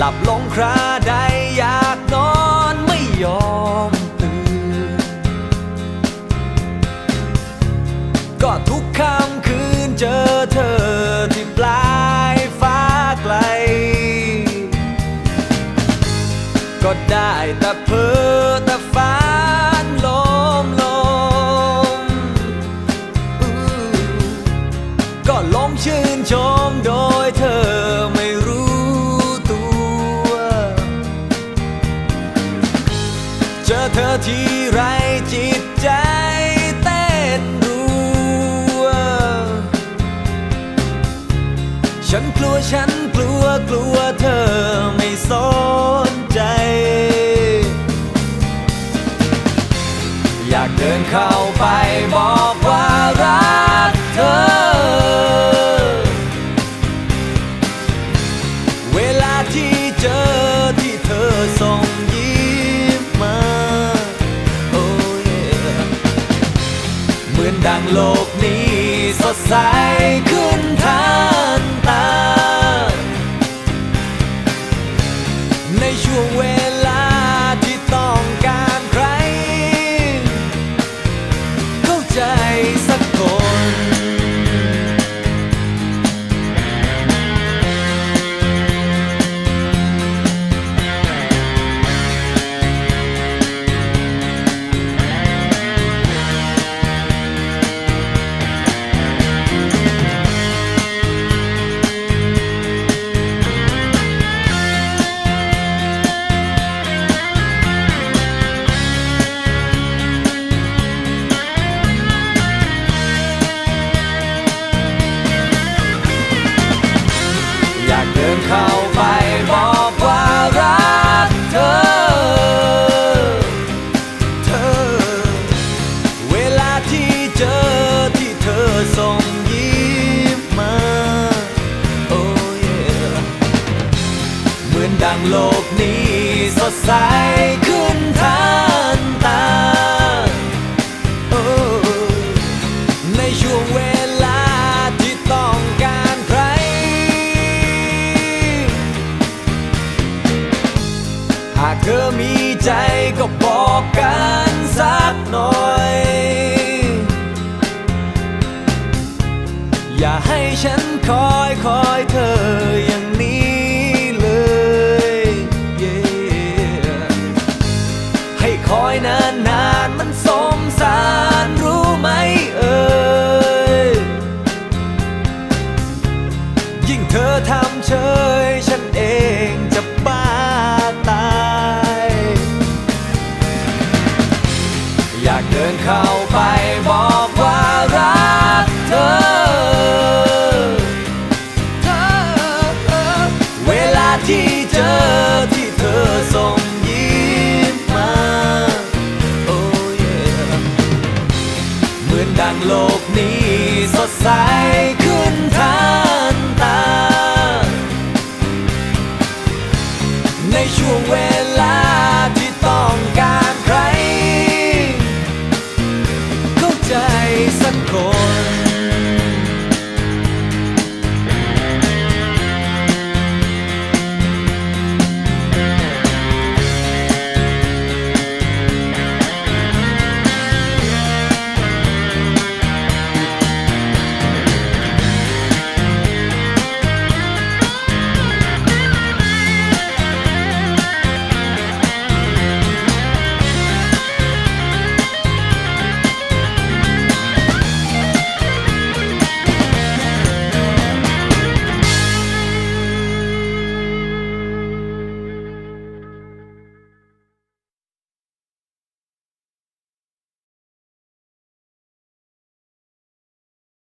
หลับลงคราใดอยากนอนไม่ยอมตื่น ก็ทุกค่ำคืนเจอเธอที่ปลายฟ้าไกล ก็ได้แต่เพ้อแต่ฝันลมลมก็ลงชื่นชมโดย กลัวฉันกลัวกลัวเธอไม่สนใจ อยากเดินเข้าไปบอกว่ารักเธอ เวลาที่เจอที่เธอส่งยิ้มมา โอ้ยเหมือนดังโลกนี้สดใสขึ้น ใน เข้าไปบอกว่ารักเธอ เธอ เวลาที่เจอที่เธอส่งยิ้มมา โอ้ยเหมือนดังโลกนี้สดใส เธอทำเฉยฉันเองจะบ้าตาย อยากเดินเข้าไปบอก